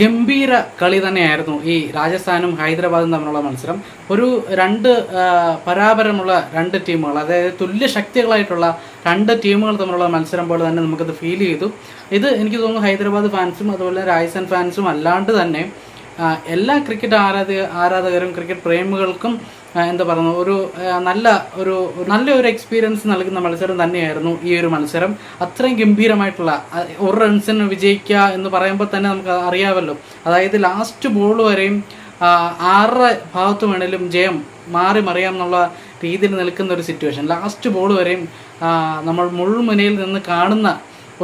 ഗംഭീര കളി തന്നെയായിരുന്നു ഈ രാജസ്ഥാനും ഹൈദരാബാദും തമ്മിലുള്ള മത്സരം. ഒരു രണ്ട് പരാപരമുള്ള രണ്ട് ടീമുകൾ അതായത് തുല്യ ശക്തികളായിട്ടുള്ള രണ്ട് ടീമുകൾ തമ്മിലുള്ള മത്സരം പോലെ തന്നെ നമുക്കത് ഫീൽ ചെയ്തു. ഇത് എനിക്ക് തോന്നുന്നു ഹൈദരാബാദ് ഫാൻസും അതുപോലെ രാജസ്ഥാൻ ഫാൻസും അല്ലാണ്ട് തന്നെ എല്ലാ ക്രിക്കറ്റ് ആരാധക ആരാധകരും ക്രിക്കറ്റ് പ്രേമികൾക്കും എന്താ പറയുന്നത്? ഒരു നല്ല ഒരു ഒരു നല്ലൊരു എക്സ്പീരിയൻസ് നൽകുന്ന മത്സരം തന്നെയായിരുന്നു ഈ ഒരു മത്സരം. അത്രയും ഗംഭീരമായിട്ടുള്ള ഒരു റൺസിന് വിജയിക്കുക എന്ന് പറയുമ്പോൾ തന്നെ നമുക്ക് അറിയാമല്ലോ. അതായത് ലാസ്റ്റ് ബോൾ വരെയും ആറ് ഭാഗത്ത് വേണേലും ജയം മാറി മറിയാം എന്നുള്ള രീതിയിൽ നിൽക്കുന്ന ഒരു സിറ്റുവേഷൻ ലാസ്റ്റ് ബോൾ വരെയും നമ്മൾ മുൾമുനയിൽ നിന്ന് കാണുന്ന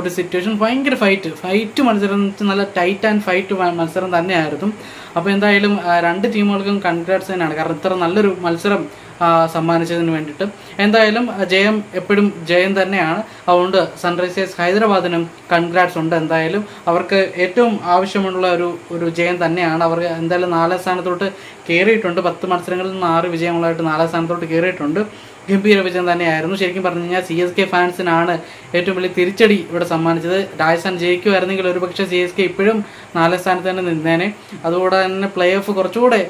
ഒരു സിറ്റുവേഷൻ ഭയങ്കര ഫൈറ്റ് ഫൈറ്റ് മത്സരം നല്ല ടൈറ്റ് ആൻഡ് ഫൈറ്റ് മത്സരം തന്നെയായിരുന്നു. അപ്പോൾ എന്തായാലും രണ്ട് ടീമുകൾക്കും കൺഗ്രാറ്റ്സ് തന്നെയാണ്. കാരണം ഇത്ര നല്ലൊരു മത്സരം സമ്മാനിച്ചതിന് വേണ്ടിയിട്ട്. എന്തായാലും ജയം എപ്പോഴും ജയം തന്നെയാണ്. അതുകൊണ്ട് സൺറൈസേഴ്സ് ഹൈദരാബാദിനും കൺഗ്രാറ്റ്സ് ഉണ്ട്. എന്തായാലും അവർക്ക് ഏറ്റവും ആവശ്യമുള്ള ഒരു ഒരു ജയം തന്നെയാണ്. അവർ എന്തായാലും നാലാം സ്ഥാനത്തോട്ട് കയറിയിട്ടുണ്ട് പത്ത് മത്സരങ്ങളിൽ നിന്ന് ആറ് വിജയങ്ങളായിട്ട് നാലാം സ്ഥാനത്തോട്ട് കയറിയിട്ടുണ്ട് ഗംഭീര വിജയം തന്നെയായിരുന്നു. ശരിക്കും പറഞ്ഞു കഴിഞ്ഞാൽ സി എസ് കെ ഫാൻസിനാണ് ഏറ്റവും വലിയ തിരിച്ചടി ഇവിടെ സമ്മാനിച്ചത്. രാജസ്ഥാൻ ജയിക്കുമായിരുന്നെങ്കിൽ ഒരുപക്ഷെ സി എസ് കെ ഇപ്പോഴും നാലാം സ്ഥാനത്ത് തന്നെ നിന്നേനെ. അതുകൂടെ തന്നെ പ്ലേ ഓഫ് കുറച്ചുകൂടെ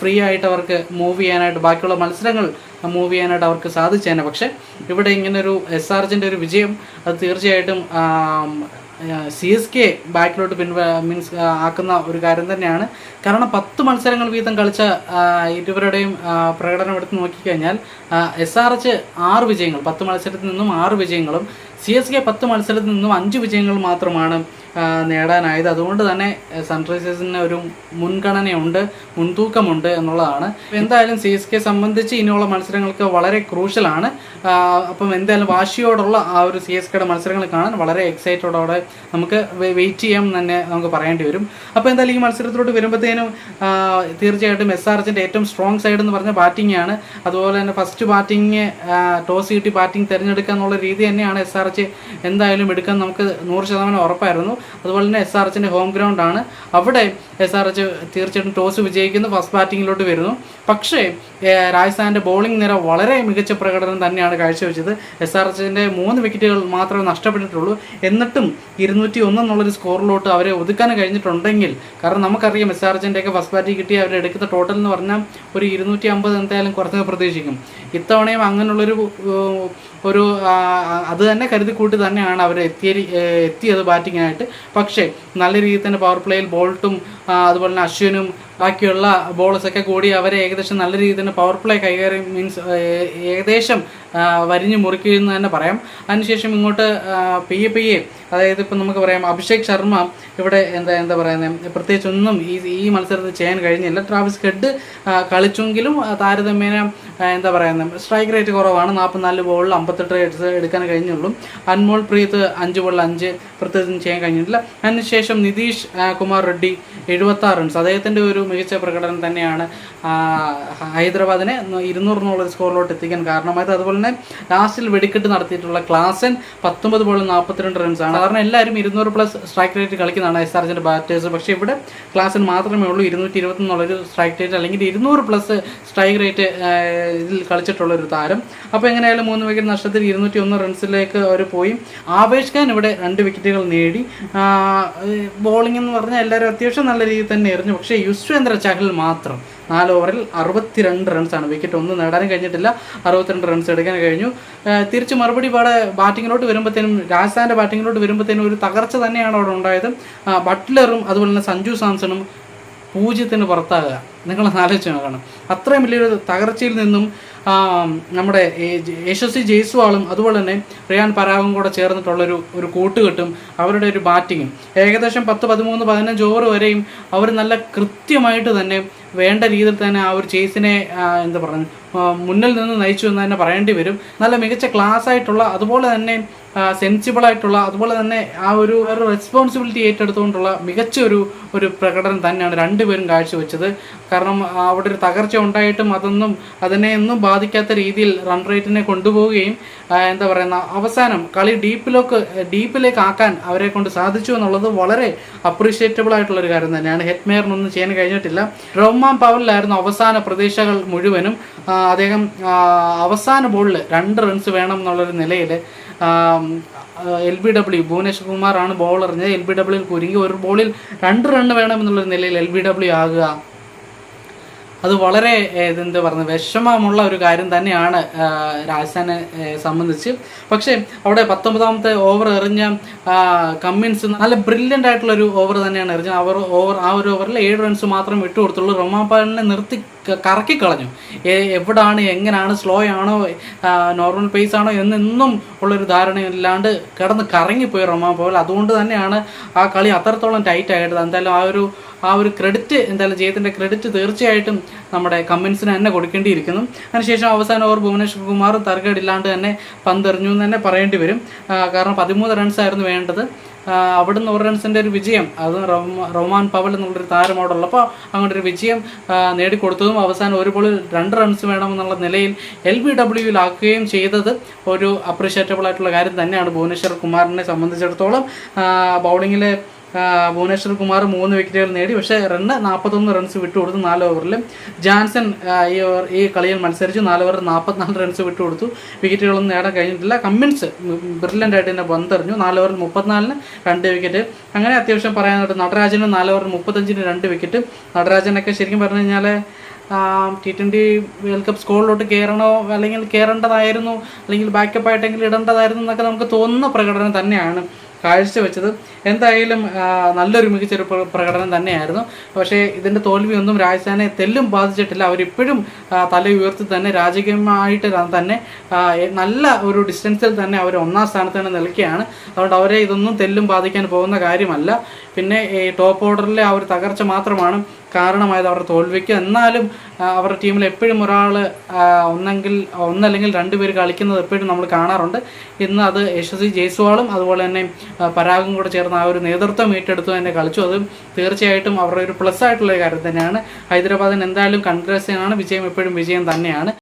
ഫ്രീ ആയിട്ട് അവർക്ക് മൂവ് ചെയ്യാനായിട്ട് ബാക്കിയുള്ള മത്സരങ്ങൾ മൂവ് ചെയ്യാനായിട്ട് അവർക്ക് സാധിച്ചേനെ. പക്ഷേ ഇവിടെ ഇങ്ങനൊരു എസ് ആർജിന്റെ ഒരു വിജയം അത് തീർച്ചയായിട്ടും സി എസ് കെ ബാക്കിലോട്ട് പിൻ മീൻസ് ആക്കുന്ന ഒരു കാര്യം തന്നെയാണ്. കാരണം പത്ത് മത്സരങ്ങൾ വീതം കളിച്ച ഇരുവരുടെയും പ്രകടനം എടുത്ത് നോക്കിക്കഴിഞ്ഞാൽ എസ് ആർ എച്ച് ആറ് വിജയങ്ങൾ പത്ത് മത്സരത്തിൽ നിന്നും ആറ് വിജയങ്ങളും സി എസ് കെ പത്ത് മത്സരത്തിൽ നിന്നും അഞ്ച് വിജയങ്ങൾ മാത്രമാണ് നേടാനായത്. അതുകൊണ്ട് തന്നെ സൺറൈസേഴ്സിന് ഒരു മുൻഗണനയുണ്ട് മുൻതൂക്കമുണ്ട് എന്നുള്ളതാണ്. എന്തായാലും സി എസ് കെ സംബന്ധിച്ച് ഇനിയുള്ള മത്സരങ്ങൾക്ക് വളരെ ക്രൂഷ്യലാണ്. അപ്പം എന്തായാലും വാശിയോടുള്ള ആ ഒരു സി എസ് കെയുടെ മത്സരങ്ങൾ കാണാൻ വളരെ എക്സൈറ്റഡോടെ നമുക്ക് വെയിറ്റ് ചെയ്യാം തന്നെ നമുക്ക് പറയേണ്ടി വരും. അപ്പോൾ എന്തായാലും ഈ മത്സരത്തിലോട്ട് വരുമ്പോഴത്തേനും തീർച്ചയായിട്ടും എസ് ആർ എച്ചിന്റെ ഏറ്റവും സ്ട്രോങ് സൈഡ് എന്ന് പറഞ്ഞ ബാറ്റിംഗ് ആണ്. അതുപോലെ തന്നെ ഫസ്റ്റ് ബാറ്റിംഗ് ടോസ് കിട്ടി ബാറ്റിംഗ് തിരഞ്ഞെടുക്കുക എന്നുള്ള രീതി തന്നെയാണ് എസ് ആർ എച്ച് എന്തായാലും എടുക്കാൻ നമുക്ക് നൂറ് ശതമാനം ഉറപ്പായിരുന്നു. അതുപോലെ തന്നെ എസ് ആർ എച്ചിന്റെ ഹോം ഗ്രൗണ്ട് ആണ്. അവിടെ എസ് ആർ എച്ച് തീർച്ചയായിട്ടും ടോസ് വിജയിക്കുന്നു ഫസ്റ്റ് ബാറ്റിങ്ങിലോട്ട് വരുന്നു. പക്ഷേ രാജസ്ഥാന്റെ ബോളിംഗ് നിര വളരെ മികച്ച പ്രകടനം തന്നെയാണ് കാഴ്ചവെച്ചത്. എസ് ആർ എച്ചിന്റെ മൂന്ന് വിക്കറ്റുകൾ മാത്രമേ നഷ്ടപ്പെട്ടിട്ടുള്ളൂ. എന്നിട്ടും ഇരുന്നൂറ്റി ഒന്ന് എന്നുള്ളൊരു സ്കോറിലോട്ട് അവരെ ഒതുക്കാൻ കഴിഞ്ഞിട്ടുണ്ടെങ്കിൽ കാരണം നമുക്കറിയാം എസ് ആർ എച്ചിന്റെയൊക്കെ ഫസ്റ്റ് ബാറ്റിംഗ് കിട്ടി അവരെടുക്കുന്ന ടോട്ടൽ എന്ന് പറഞ്ഞാൽ ഒരു ഇരുന്നൂറ്റി അമ്പത് എന്തായാലും കുറച്ച് പ്രതീക്ഷിക്കും. ഇത്തവണയും അങ്ങനെയുള്ളൊരു ഒരു അത് തന്നെ കരുതി കൂട്ടി തന്നെയാണ് അവർ എത്തിയ എത്തിയത് ബാറ്റിങ്ങിനായിട്ട്. പക്ഷേ നല്ല രീതിയിൽ തന്നെ പവർ പ്ലേയിൽ ബോൾട്ടും അതുപോലെ തന്നെ അശ്വിനും ബാക്കിയുള്ള ബോളേഴ്സൊക്കെ കൂടി അവരെ ഏകദേശം നല്ല രീതിയിൽ തന്നെ പവർ പ്ലേ കൈകാര്യം മീൻസ് ഏകദേശം വരിഞ്ഞു മുറിക്കുമെന്ന് തന്നെ പറയാം. അതിനുശേഷം ഇങ്ങോട്ട് പെയ്യെ പെയ്യെ അതായത് ഇപ്പം നമുക്ക് പറയാം അഭിഷേക് ശർമ്മ ഇവിടെ എന്താ എന്താ പറയുന്നത് പ്രത്യേകിച്ചൊന്നും ഈ ഈ മത്സരത്തിൽ ചെയ്യാൻ കഴിഞ്ഞില്ല. ട്രാവിസ് ഹെഡ് കളിച്ചെങ്കിലും താരതമ്യേന എന്താ പറയുന്നത് സ്ട്രൈക്ക് റേറ്റ് കുറവാണ്. നാൽപ്പത്തിനാല് ബോളിൽ അമ്പത്തെട്ട് റേറ്റ്സ് എടുക്കാൻ കഴിഞ്ഞുള്ളൂ. അൻമോൾ പ്രീത് അഞ്ച് ബോളിൽ അഞ്ച് പ്രത്യേകിച്ചും ചെയ്യാൻ കഴിഞ്ഞിട്ടില്ല. അതിനുശേഷം നിതീഷ് കുമാർ റെഡ്ഡി എഴുപത്താറ് റൺസ് അദ്ദേഹത്തിന്റെ ഒരു മികച്ച പ്രകടനം തന്നെയാണ് ഹൈദരാബാദിനെ ഇരുന്നൂറ് എന്നുള്ള സ്കോറിലോട്ട് എത്തിക്കാൻ കാരണമായത്. അതുപോലെ തന്നെ ലാസ്റ്റിൽ വെടിക്കെട്ട് നടത്തിയിട്ടുള്ള ക്ലാസൻ പത്തൊമ്പത് ബോളിൽ നാൽപ്പത്തിരണ്ട് റൺസാണ് സാധാരണ എല്ലാവരും ഇരുന്നൂറ് പ്ലസ് സ്ട്രൈക്ക് റേറ്റ് കളിക്കുന്നതാണ് എസ് ആർജിന്റെ ബാറ്റേഴ്സ് പക്ഷേ ഇവിടെ ക്ലാസിന് മാത്രമേ ഉള്ളൂ. ഇരുന്നൂറ്റി ഇരുപത്തി എന്നുള്ളൊരു സ്ട്രൈക്ക് റേറ്റ് അല്ലെങ്കിൽ ഇരുന്നൂറ് പ്ലസ് സ്ട്രൈക്ക് റേറ്റ് ഇതിൽ കളിച്ചിട്ടുള്ളൊരു താരം. അപ്പോൾ എങ്ങനെയായാലും മൂന്ന് വിക്കറ്റ് നഷ്ടത്തിൽ ഇരുന്നൂറ്റി ഒന്ന് റൺസിലേക്ക് അവർ പോയി. ആവേശ് ഖാൻ ഇവിടെ രണ്ട് വിക്കറ്റുകൾ നേടി. ബോളിംഗ് എന്ന് പറഞ്ഞാൽ എല്ലാവരും അത്യാവശ്യം നല്ല രീതിയിൽ തന്നെ എറിഞ്ഞു. പക്ഷേ യുസ്വേന്ദ്ര ചഹൽ മാത്രം നാല് ഓവറിൽ അറുപത്തിരണ്ട് റൺസാണ് വിക്കറ്റ് ഒന്നും നേടാനും കഴിഞ്ഞിട്ടില്ല. അറുപത്തിരണ്ട് റൺസ് എടുക്കാൻ കഴിഞ്ഞു. തിരിച്ച് മറുപടി പാടെ ബാറ്റിങ്ങിലോട്ട് വരുമ്പോഴത്തേനും രാജസ്ഥാന്റെ ബാറ്റിങ്ങിലോട്ട് വരുമ്പോഴത്തേനും ഒരു തകർച്ച തന്നെയാണ് അവിടെ ഉണ്ടായത്. ബട്ട്ലറും അതുപോലെ തന്നെ സഞ്ജു സാംസണും പൂജ്യത്തിന് പുറത്താകുക. നിങ്ങൾ ആലോചിച്ച് നോക്കണം. അത്രയും വലിയൊരു തകർച്ചയിൽ നിന്നും നമ്മുടെ യശസ്വി ജയ്സ്വാളും അതുപോലെ തന്നെ റിയാൻ പരാഗും കൂടെ ചേർന്നിട്ടുള്ളൊരു ഒരു കൂട്ടുകെട്ടും അവരുടെ ഒരു ബാറ്റിങ്ങും ഏകദേശം പത്ത് പതിമൂന്ന് പതിനഞ്ച് ഓവർ വരെയും അവർ നല്ല കൃത്യമായിട്ട് തന്നെ വേണ്ട രീതിയിൽ തന്നെ ആ ഒരു ചേസിനെ എന്താ പറയുക മുന്നിൽ നിന്ന് നയിച്ചു എന്ന് തന്നെ പറയേണ്ടി വരും. നല്ല മികച്ച ക്ലാസ് ആയിട്ടുള്ള അതുപോലെ തന്നെ സെൻസിബിൾ ആയിട്ടുള്ള അതുപോലെ തന്നെ ആ ഒരു റെസ്പോൺസിബിലിറ്റി ഏറ്റെടുത്തുകൊണ്ടുള്ള മികച്ച ഒരു ഒരു പ്രകടനം തന്നെയാണ് രണ്ടുപേരും കാഴ്ചവെച്ചത്. കാരണം അവിടെ ഒരു തകർച്ച ഉണ്ടായിട്ടും അതൊന്നും അതിനെ ഒന്നും ബാധിക്കാത്ത രീതിയിൽ റൺ റേറ്റിനെ കൊണ്ടുപോവുകയും എന്താ പറയുന്ന അവസാനം കളി ഡീപ്പിലേക്ക് ഡീപ്പിലേക്ക് ആക്കാൻ അവരെ കൊണ്ട് സാധിച്ചു എന്നുള്ളത് വളരെ അപ്രീഷിയേറ്റബിൾ ആയിട്ടുള്ള ഒരു കാര്യം തന്നെയാണ്. ഹെറ്റ്മെയറിനൊന്നും ചെയ്യാൻ കഴിഞ്ഞിട്ടില്ല. റോമാൻ പവലിലായിരുന്നു അവസാന പ്രതീക്ഷകൾ മുഴുവനും. അദ്ദേഹം അവസാന ബോളിൽ രണ്ട് റൺസ് വേണം എന്നുള്ളൊരു നിലയിൽ എൽ ബി ഡബ്ല്യു ഭുവനേശ്വർ കുമാറാണ് ബോൾ എറിഞ്ഞത് എൽ ബി ഡബ്ല്യുവിൽ കുരുങ്ങി. ഒരു ബോളിൽ രണ്ട് റണ്ണ് വേണമെന്നുള്ളൊരു നിലയിൽ എൽ ബി ഡബ്ല്യു ആകുക. അത് വളരെ ഇതെന്ത് പറയുന്നത് വിഷമമുള്ള ഒരു കാര്യം തന്നെയാണ് രാജസ്ഥാനെ സംബന്ധിച്ച്. പക്ഷേ അവിടെ പത്തൊമ്പതാമത്തെ ഓവർ എറിഞ്ഞ കമ്മിൻസ് നല്ല ബ്രില്യന്റ് ആയിട്ടുള്ള ഒരു ഓവർ തന്നെയാണ് എറിഞ്ഞത്. അവർ ഓവർ ആ ഒരു ഓവറിൽ ഏഴ് റൺസ് മാത്രം വിട്ടുകൊടുത്തുള്ളൂ റൊമാപാലിനെ നിർത്തി ക- കറക്കിക്കളഞ്ഞു. എ- എവിടാണ് എങ്ങനെയാണ് സ്ലോ ആണോ നോർമൽ പേസ് ആണോ എന്നൊന്നും ഉള്ളൊരു ധാരണയില്ലാണ്ട് കിടന്ന് കറങ്ങിപ്പോയി റൊമാ പോൽ അതുകൊണ്ട് തന്നെയാണ് ആ കളി അത്രത്തോളം ടൈറ്റ് ആയിട്ട് എന്തായാലും ആ ഒരു ആ ഒരു ക്രെഡിറ്റ് എന്തായാലും ജയത്തിന്റെ ക്രെഡിറ്റ് തീർച്ചയായിട്ടും നമ്മുടെ കമ്മിൻസിന് തന്നെ കൊടുക്കേണ്ടിയിരിക്കുന്നു. അതിനുശേഷം അവസാന ഓവർ ഭുവനേശ്വർ കുമാർ തർക്കേടില്ലാണ്ട് തന്നെ പന്തെറിഞ്ഞു എന്ന് തന്നെ പറയേണ്ടി വരും. കാരണം പതിമൂന്ന് റൺസ് ആയിരുന്നു വേണ്ടത്. അവിടുന്ന് ഒരു റൺസിന്റെ ഒരു വിജയം. അത് റൊമ- റൊമാൻ പവൽ എന്നുള്ളൊരു താരം അവിടെ ഉള്ളപ്പോൾ വിജയം നേടിക്കൊടുത്തതും അവസാനം ഒരു ബോളിൽ രണ്ട് റൺസ് വേണമെന്നുള്ള നിലയിൽ എൽ ബി ഡബ്ല്യുവിലാക്കുകയും ചെയ്തത് ഒരു അപ്രീഷിയേറ്റബിൾ ആയിട്ടുള്ള കാര്യം തന്നെയാണ്. ഭുവനേശ്വർ കുമാറിനെ സംബന്ധിച്ചിടത്തോളം ബൗളിങ്ങിലെ ഭുവനേശ്വർ കുമാർ മൂന്ന് വിക്കറ്റുകൾ നേടി. പക്ഷേ റണ്ണ് നാൽപ്പത്തൊന്ന് റൺസ് വിട്ടുകൊടുത്തു നാല് ഓവറിൽ ജാൻസൺ ഈ ഓവർ ഈ കളിയിൽ മത്സരിച്ചു. നാല് ഓവറിൽ നാൽപ്പത്തിനാല് റൺസ് വിട്ടുകൊടുത്തു. വിക്കറ്റുകളൊന്നും നേടാൻ കഴിഞ്ഞിട്ടില്ല. കമ്മിൻസ് ബ്രില്യന്റ് ആയിട്ട് തന്നെ പന്തെറിഞ്ഞു. നാല് ഓവറിൽ മുപ്പത്തിനാലിന് രണ്ട് വിക്കറ്റ് അങ്ങനെ അത്യാവശ്യം പറയാനായിട്ട് നടരാജന് നാല് ഓവറിൽ മുപ്പത്തഞ്ചിന് രണ്ട് വിക്കറ്റ് നടരാജനൊക്കെ ശരിക്കും പറഞ്ഞു കഴിഞ്ഞാൽ ടി ട്വന്റി വേൾഡ് കപ്പ് സ്കോളിലോട്ട് കയറണോ അല്ലെങ്കിൽ കയറേണ്ടതായിരുന്നു അല്ലെങ്കിൽ ബാക്കപ്പ് ആയിട്ടെങ്കിലും ഇടേണ്ടതായിരുന്നു എന്നൊക്കെ നമുക്ക് തോന്നുന്ന പ്രകടനം തന്നെയാണ്. കാഴ്ചവെച്ചത് എന്തായാലും നല്ലൊരു മികച്ചൊരു പ്ര- പ്രകടനം തന്നെയായിരുന്നു. പക്ഷേ ഇതിന്റെ തോൽവിയൊന്നും രാജസ്ഥാനെ തെല്ലും ബാധിച്ചിട്ടില്ല. അവരിപ്പോഴും തല ഉയർത്തി തന്നെ രാജകീയമായിട്ട് തന്നെ നല്ല ഒരു ഡിസ്റ്റൻസിൽ തന്നെ അവർ ഒന്നാം സ്ഥാനത്ത് തന്നെ നിൽക്കുകയാണ്. അതുകൊണ്ട് അവരെ ഇതൊന്നും തെല്ലും ബാധിക്കാൻ പോകുന്ന കാര്യമല്ല. പിന്നെ ഈ ടോപ്പ് ഓർഡറിലെ ആ ഒരു തകർച്ച മാത്രമാണ് കാരണമായത് അവരുടെ തോൽവിക്ക്. എന്നാലും അവരുടെ ടീമിൽ എപ്പോഴും ഒരാൾ ഒന്നെങ്കിൽ ഒന്നല്ലെങ്കിൽ രണ്ടുപേർ കളിക്കുന്നത് എപ്പോഴും നമ്മൾ കാണാറുണ്ട്. ഇന്ന് അത് യശസ്വി ജയ്സ്വാളും അതുപോലെ തന്നെ പരാഗും കൂടെ ചേർന്ന് ആ ഒരു നേതൃത്വം ഏറ്റെടുത്തു തന്നെ കളിച്ചു. അതും തീർച്ചയായിട്ടും അവരുടെ ഒരു പ്ലസ് ആയിട്ടുള്ള കാര്യം തന്നെയാണ്. ഹൈദരാബാദിന് എന്തായാലും കൺഗ്രസിനാണ് വിജയം എപ്പോഴും വിജയം തന്നെയാണ്.